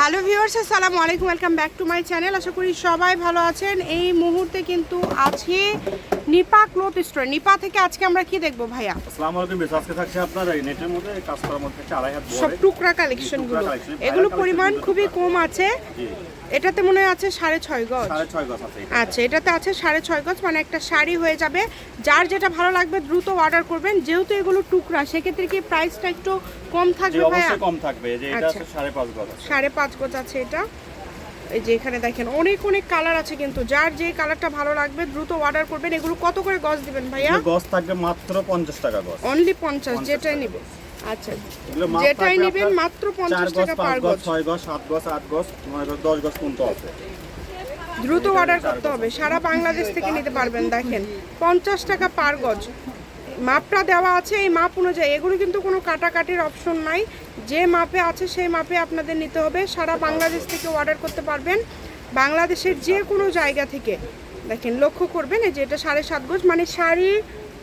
Hello viewers আসসালামু আলাইকুম welcome back to my channel আশা করি সবাই ভালো আছেন। এই মুহূর্তে কিন্তু আছে নিপা ক্লোথ স্টোর। নিপা থেকে আজকে আমরা কি দেখব ভাইয়া? আসসালামু আলাইকুম বেশ আজকে থাকছে আপনার এই নেটের মধ্যে কাজ করার মধ্যে হচ্ছে আড়াই হাত সব টুকরা কালেকশনগুলো। এগুলো পরিমাণ খুবই কম আছে। এটাতে মনে হয় আছে সাড়ে ছয় গজ। আছে আচ্ছা এটাতে আছে সাড়ে ছয় গজ মানে একটা শাড়ি হয়ে যাবে। যার যেটা ভালো লাগবে দ্রুত অর্ডার করবেন। যেহেতু এগুলো টুকরা সেক্ষেত্রে কি প্রাইসটা একটু কম থাকবে ভাইয়া? অবশ্যই কম থাকবে। যে এটা আচ্ছা। সাড়ে পাঁচ গজ সাড়ে পাঁচ গজ আছে এটা। এই যে এখানে দেখেন অনেক অনেক কালার আছে কিন্তু। যার যে কালারটা ভালো লাগবে দ্রুত অর্ডার করবেন। এগুলো কত করে গজ দিবেন ভাইয়া? গজ থাকবে মাত্র পঞ্চাশ টাকা গজ। অনলি পঞ্চাশ 50 যেটাই নেবেন। আচ্ছা যেটাই নেবেন মাত্র চার পঞ্চাশ গজ টাকা পার গজ গজ। ছয় গজ সাত গজ আট গজ নয় গজ দশ গজ পর্যন্ত আছে। দ্রুত অর্ডার করতে হবে। সারা বাংলাদেশ থেকে নিতে পারবেন দেখেন। পঞ্চাশ টাকা পার গজ। মাপটা দেওয়া আছে এই মাপ অনুযায়ী। এগুলো কিন্তু কোনো কাটাকাটির অপশন নাই। যে মাপে আছে সেই মাপে আপনাদের নিতে হবে। সারা বাংলাদেশ থেকে অর্ডার করতে পারবেন। বাংলাদেশের যে কোনো জায়গা থেকে। দেখেন লক্ষ্য করবেন যে এটা সাড়ে সাত গোজ মানে শাড়ি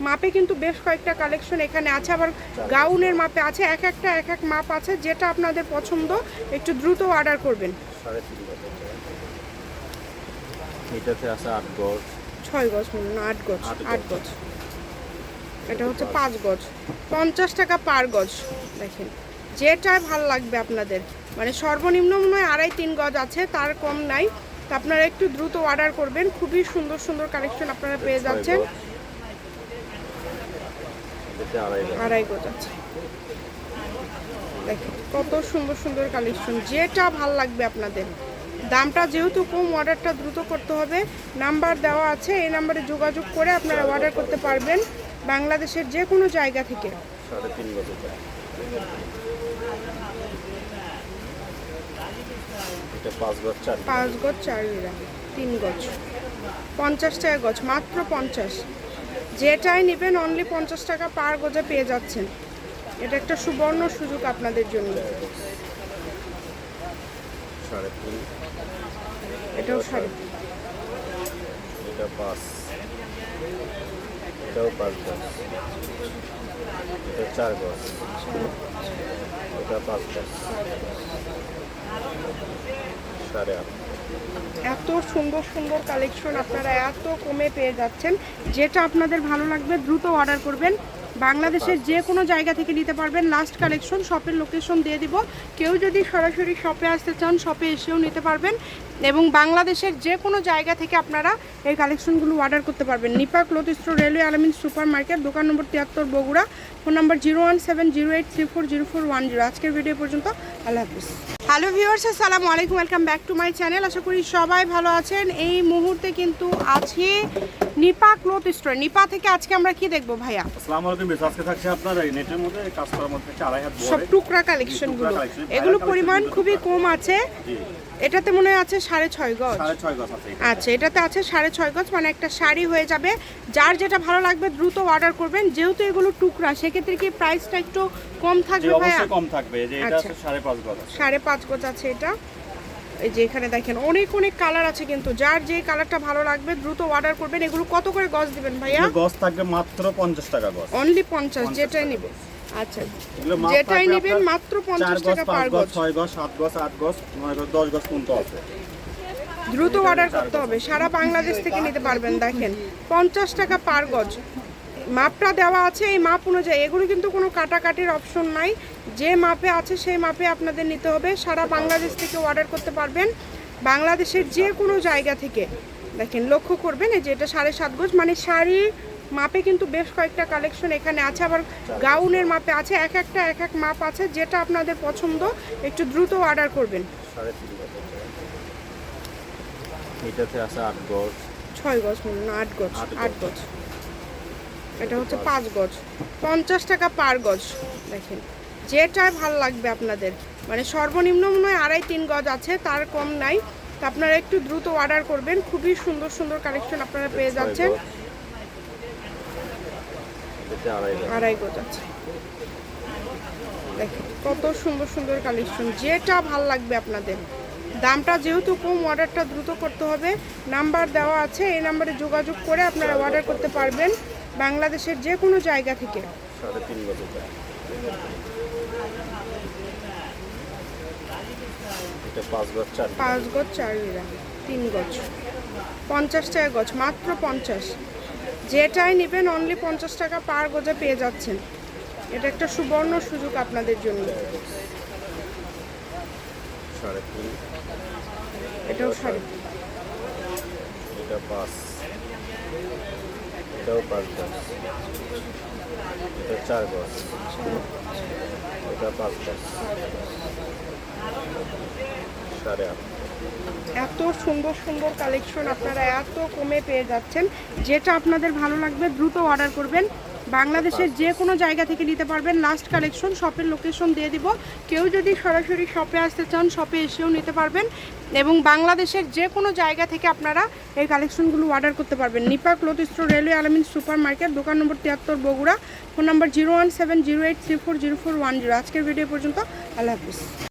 মাপে কিন্তু বেশ কয়েকটা কালেকশন এখানে আছে। আবার গাউনের মাপে আছে। এক একটা এক এক মাপ আছে। যেটা আপনাদের পছন্দ একটু দ্রুত অর্ডার করবেন। এটাতে আছে আট গজ। ছয় গজ আট গজ। আট গজ। এটা হচ্ছে পাঁচ গজ। পঞ্চাশ টাকা পার গজ দেখেন। যেটাই ভালো লাগবে আপনাদের। মানে সর্বনিম্ন মনে হয় আড়াই তিন গজ আছে তার কম নাই। তো আপনারা একটু দ্রুত অর্ডার করবেন। খুবই সুন্দর সুন্দর কালেকশন আপনারা পেয়ে যাচ্ছেন। আড়াই গজ। আছে। দেখেন কত সুন্দর সুন্দর কালেকশন যেটা ভালো লাগবে আপনাদের। দামটা যেহেতু কম অর্ডারটা দ্রুত করতে হবে। নাম্বার দেওয়া আছে এই নাম্বারে যোগাযোগ করে আপনারা অর্ডার করতে পারবেন। বাংলাদেশের যে কোনো জায়গা থেকে। সাড়ে পাঁচ গজ চার তিন গজ। পঞ্চাশ টাকা গজ মাত্র পঞ্চাশ। যেটাই নেবেন অনলি পঞ্চাশ টাকা পার গজে পেয়ে যাচ্ছেন। এটা একটা সুবর্ণ সুযোগ আপনাদের জন্য। সাড়ে এটাও শাড়ি এটা পাঁচ। এটাও পাঁচ গজ। এটা চার গজ। এটা পাঁচ গজ। সাড়ে আট। এত সুন্দর সুন্দর কালেকশন আপনারা এত কমে পেয়ে যাচ্ছেন। যেটা আপনাদের ভালো লাগবে দ্রুত অর্ডার করবেন। বাংলাদেশের যে কোনো জায়গা থেকে নিতে পারবেন। লাস্ট কালেকশন শপের লোকেশন দিয়ে দিব। কেউ যদি সরাসরি শপে আসতে চান শপে এসেও নিতে পারবেন। এবং বাংলাদেশের যে কোনো জায়গা থেকে আপনারা এই কালেকশনগুলো অর্ডার করতে পারবেন। Nipa cloth store railway Alamin super market দোকান নম্বর তিয়াত্তর Bogura phone number zero one seven zero eight three four zero four one zero. আজকের ভিডিও পর্যন্ত আল্লাহ হাফিজ। হ্যালো ভিউয়ার্স আসসালামু আলাইকুম welcome back to my channel আশা করি সবাই ভালো আছেন। এই মুহূর্তে কিন্তু আছে নিপা ক্লোথ স্টোর নিপা থেকে আজকে আমরা কি দেখব ভাইয়া? আসসালামু আলাইকুম বেশ আজকে থাকছে আপনার এই নেটের মধ্যে কাজ করার মধ্যে আড়াই হাত সব টুকরা কালেকশনগুলো। এগুলো পরিমাণ খুবই কম আছে। এটাতে মনে হয় আছে সাড়ে ছয় গজ। আচ্ছা এটাতে আছে সাড়ে ছয় গজ মানে একটা শাড়ি হয়ে যাবে। যার যেটা ভালো লাগবে দ্রুত অর্ডার করবেন। যেহেতু এগুলো টুকরা সেক্ষেত্রে কি প্রাইসটা একটু কম থাকবে ভাইয়া? কম থাকবে। আচ্ছা। সাড়ে পাঁচ গজ আছে। এটা। এই যে এখানে দেখেন অনেক অনেক কালার আছে কিন্তু। যার যে কালারটা ভালো লাগবে দ্রুত অর্ডার করবেন। এগুলো কত করে গজ দিবেন ভাইয়া? গজ থাকবে মাত্র পঞ্চাশ টাকা গজ। অনলি পঞ্চাশ 50 যেটাই নেবে। আচ্ছা যেটাই নেবেন মাত্র চার পঞ্চাশ গজ টাকা পাঁচ পার গজ গজ। ছয় গজ সাত গজ আট গজ নয় গজ দশ গজ পর্যন্ত আছে। দ্রুত অর্ডার করতে হবে। সারা বাংলাদেশ থেকে নিতে পারবেন দেখেন। পঞ্চাশ টাকা পার গজ। মাপটা দেওয়া আছে এই মাপ অনুযায়ী। এগুলো কিন্তু কোনো কাটাকাটির অপশন নাই। যে মাপে আছে সেই মাপে আপনাদের নিতে হবে। সারা বাংলাদেশ থেকে অর্ডার করতে পারবেন। বাংলাদেশের যে কোনো জায়গা থেকে। দেখেন লক্ষ্য করবেন এই যে এটা সাড়ে সাত গজ মানে শাড়ি মাপে কিন্তু বেশ কয়েকটা কালেকশন এখানে আছে আবার গাউনের মাপে আছে এক একটা এক এক মাপ আছে যেটা আপনাদের পছন্দ একটু দ্রুত অর্ডার করবেন। এটাতে আছে আট গজ। ছয় গজ মনে না আট গজ আট গজ। এটা হচ্ছে পাঁচ গজ। পঞ্চাশ টাকা পার গজ দেখেন। যেটাই ভালো লাগবে আপনাদের। মানে সর্বনিম্ন মনে হয় আড়াই তিন গজ আছে তার কম নাই। তো আপনারা একটু দ্রুত অর্ডার করবেন। খুবই সুন্দর সুন্দর কালেকশন আপনারা পেয়ে যাচ্ছেন। আড়াই গজ আছে দেখেন কত সুন্দর সুন্দর কালেকশন যেটা ভালো লাগবে আপনাদের। দামটা যেহেতু কম অর্ডারটা দ্রুত করতে হবে। নাম্বার দেওয়া আছে এই নাম্বারে যোগাযোগ করে আপনারা অর্ডার করতে পারবেন বাংলাদেশের যে কোনো জায়গা থেকে। পাঁচ গজ চার তিন গজ। পঞ্চাশ টাকা গজ মাত্র পঞ্চাশ। যেটাই নেবেন অনলি পঞ্চাশ টাকা পার গজে পেয়ে যাচ্ছেন। এটা একটা সুবর্ণ সুযোগ আপনাদের জন্য। এটাও সাড়ে এটাও সাড়ে আট এত সুন্দর সুন্দর কালেকশন আপনারা এত কমে পেয়ে যাচ্ছেন। যেটা আপনাদের ভালো লাগবে দ্রুত অর্ডার করবেন। বাংলাদেশের যে কোনো জায়গা থেকে নিতে পারবেন। লাস্ট কালেকশন শপের লোকেশন দিয়ে দিব। কেউ যদি সরাসরি শপে আসতে চান শপে এসেও নিতে পারবেন। এবং বাংলাদেশের যে কোনো জায়গা থেকে আপনারা এই কালেকশনগুলো অর্ডার করতে পারবেন। Nipa cloth store railway Alamin super market দোকান নম্বর তিয়াত্তর Bogura. Phone number zero one seven zero eight three four zero four one zero আজকের ভিডিও পর্যন্ত আল্লাহ হাফিজ।